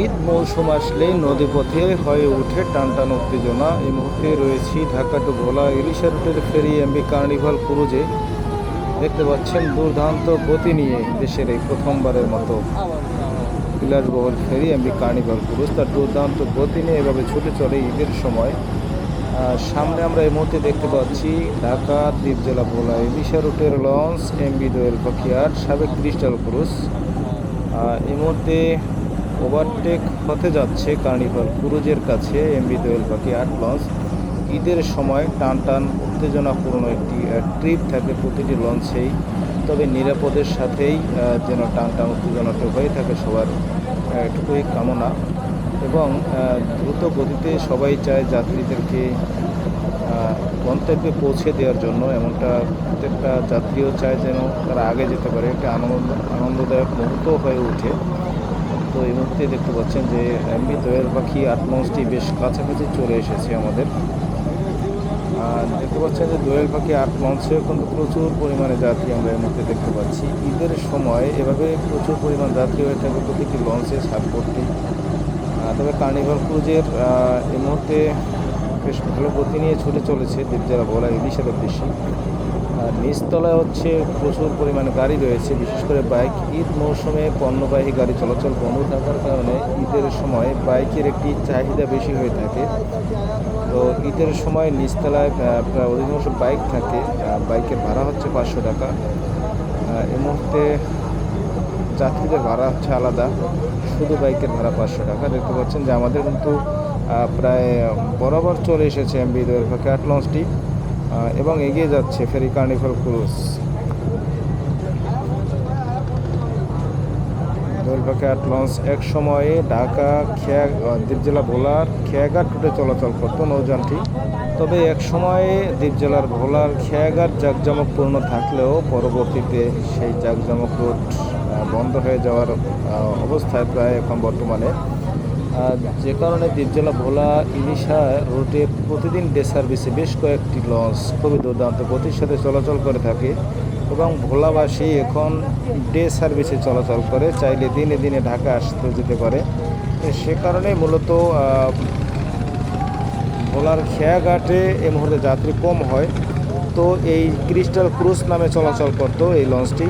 ঈদ মৌসুম আসলেই নদীপথে হয়ে ওঠে টানটান উত্তেজনা। এই মুহূর্তে রয়েছি ঢাকা টু ভোলা ইলিশা রুটের ফেরি এমবি কার্নিভাল ক্রুজে। দেখতে পাচ্ছেন দুর্দান্ত গতি নিয়ে দেশের এই প্রথমবারের মতো। বিলাসবহুল ফেরি এমবি কার্নিভাল ক্রুজ তার দুর্দান্ত গতি নিয়ে এভাবে ছুটে চলে ঈদের সময়। সামনে আমরা এই মুহূর্তে দেখতে পাচ্ছি ঢাকা, দ্বীপ জেলা ভোলা ইলিশা রুটের লঞ্চ, এমবি দোয়েল পাখিয়ার সাবেক ক্রিস্টাল ক্রুজ। এই মুহূর্তে ওভারটেক হতে যাচ্ছে কার্নিভাল ক্রুজের কাছে। এমবি দোয়েল পাখি আট লঞ্চ। ঈদের সময় টান টান উত্তেজনাপূর্ণ একটি ট্রিপ থাকে প্রতিটি লঞ্চেই। তবে নিরাপদের সাথেই যেন টান টান উত্তেজনাটা হয়ে থাকে সবার এটুকুই কামনা। এবং দ্রুত গতিতে সবাই চায় যাত্রীদেরকে গন্তব্যে পৌঁছে দেওয়ার জন্য। এমনটা প্রত্যেকটা যাত্রীও চায় যেন তারা আগে যেতে পারে। একটা আনন্দ, আনন্দদায়ক মুহূর্ত হয়ে ওঠে। তো এই মুহূর্তে দেখতে পাচ্ছেন যে এমবি দোয়েল পাখি আট লঞ্চটি বেশ কাছাকাছি চলে এসেছে আমাদের। আর দেখতে পাচ্ছেন যে দোয়েল পাখি আট লঞ্চেও কিন্তু প্রচুর পরিমাণে যাত্রী আমরা এই মুহূর্তে দেখতে পাচ্ছি। ঈদের সময় এভাবে প্রচুর পরিমাণ যাত্রী হয়ে থাকে প্রতিটি লঞ্চে সাপোর্টে তবে কার্নিভাল ক্রুজের এই মুহূর্তে বেশ ভালো গতি নিয়ে ছুটে চলেছে দ্বীপজেলা বলা ইলিশের উদ্দেশ্যে আর নিচতলায় হচ্ছে প্রচুর পরিমাণে গাড়ি রয়েছে, বিশেষ করে বাইক। ঈদ মৌসুমে পণ্যবাহী গাড়ি চলাচল বন্ধ থাকার কারণে ঈদের সময় বাইকের একটি চাহিদা বেশি হয়ে থাকে। তো ঈদের সময় নিচতলায় প্রায় অধিকাংশ বাইক থাকে বাইকের ভাড়া হচ্ছে পাঁচশো টাকা। এই মুহূর্তে যাত্রীদের ভাড়া হচ্ছে আলাদা, শুধু বাইকের ভাড়া পাঁচশো টাকা। দেখতে পাচ্ছেন যে আমাদের কিন্তু প্রায় বরাবর চলে এসেছে এমবি পাখি আট লঞ্চটি এবং এগিয়ে যাচ্ছে ফেরি কার্নিভাল ক্রুজ। পাখি আট লঞ্চ এক সময়ে ঢাকা, খেয়া দ্বীপ জেলা ভোলার খেয়াঘাট রুটে চলাচল করত নৌযানটি। তবে এক সময়ে দ্বীপ জেলার ভোলার খেয়াঘাট জাঁকজমকপূর্ণ থাকলেও পরবর্তীতে সেই জাঁকজমক রুট বন্ধ হয়ে যাওয়ার অবস্থায় প্রায় এখন বর্তমানে যে কারণে দ্বীপ জেলা ভোলা ইলিশা রুটে প্রতিদিন ডে সার্ভিসে বেশ কয়েকটি লঞ্চ খুবই দুর্দান্ত গতির সাথে চলাচল করে থাকে এবং ভোলাবাসী এখন ডে সার্ভিসে চলাচল করে, চাইলে দিনে দিনে ঢাকা আসতে যেতে পারে। সে কারণে মূলত ভোলার খেয়াঘাটে এই মুহূর্তে যাত্রী কম হয়। তো এই ক্রিস্টাল ক্রুজ নামে চলাচল করতো এই লঞ্চটি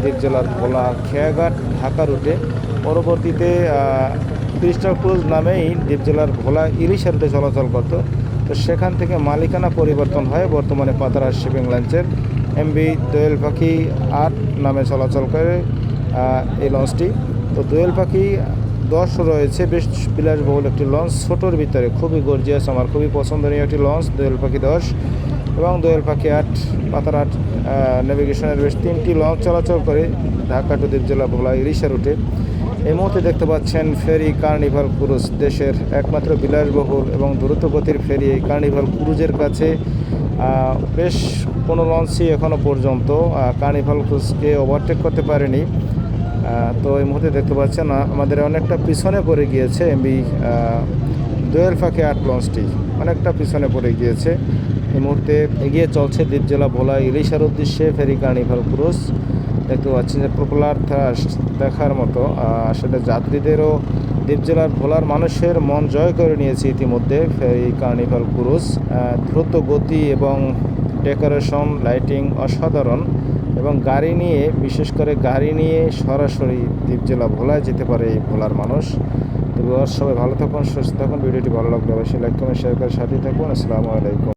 দ্বীপ জেলার ভোলা খেয়াঘাট ঢাকা রুটে। পরবর্তীতে ক্রিস্টাল ক্রুজ নামেই দ্বীপ জেলার ভোলা ইলিশা রুটে চলাচল করতো। তো সেখান থেকে মালিকানা পরিবর্তন হয়। বর্তমানে পাতারা শিপিং লঞ্চের এমবি দোয়েল পাখি আট নামে চলাচল করে এই লঞ্চটি। তো দোয়েল পাখি দশ রয়েছে। বেশ বিলাসবহুল একটি লঞ্চ। ছোটোর ভিতরে খুবই গর্জিয়াস আমার খুবই পছন্দনীয় একটি লঞ্চ। দোয়েল পাখি দশ। এবং দোয়েল পাখি আট, পাতার আট নেভিগেশনের বেশ তিনটি লঞ্চ চলাচল করে ঢাকা টু জেলা ভোলা ইলিশা রুটে। এই মুহূর্তে দেখতে পাচ্ছেন ফেরি, কার্নিভাল, ক্রুজ দেশের একমাত্র বিলাসবহুল এবং দ্রুত গতির ফেরি এই কার্নিভাল ক্রুজের কাছে বেশ কোনো লঞ্চই এখনও পর্যন্ত কার্নিভাল ক্রুজকে ওভারটেক করতে পারেনি। তো এই মুহূর্তে দেখতে পাচ্ছেন আমাদের অনেকটা পিছনে পড়ে গিয়েছে এমবি দোয়েল ফাঁকে আট লঞ্চটি। অনেকটা পিছনে পড়ে গিয়েছে। এই মুহূর্তে এগিয়ে চলছে দ্বীপ জেলা ভোলা ইলিশার উদ্দেশ্যে ফেরি কার্নিভাল ক্রুজ। দেখতে পাচ্ছেন যে পপুলার দেখার মতো আসলে যাত্রীদেরও দ্বীপ জেলার ভোলার মানুষের মন জয় করে নিয়েছে ইতিমধ্যে ফেরি কার্নিভাল ক্রুজ। দ্রুত গতি এবং ডেকোরেশন, লাইটিং অসাধারণ এবং গাড়ি নিয়ে, বিশেষ করে গাড়ি নিয়ে সরাসরি দ্বীপ জেলা ভোলায় যেতে পারে এই ভোলার মানুষ। তো সবাই ভালো থাকুন, সুস্থ থাকুন। ভিডিওটি ভালো লাগলে অবশ্যই লাইক কমেন্ট শেয়ার করে সাথে থাকুন। আসসালামু আলাইকুম।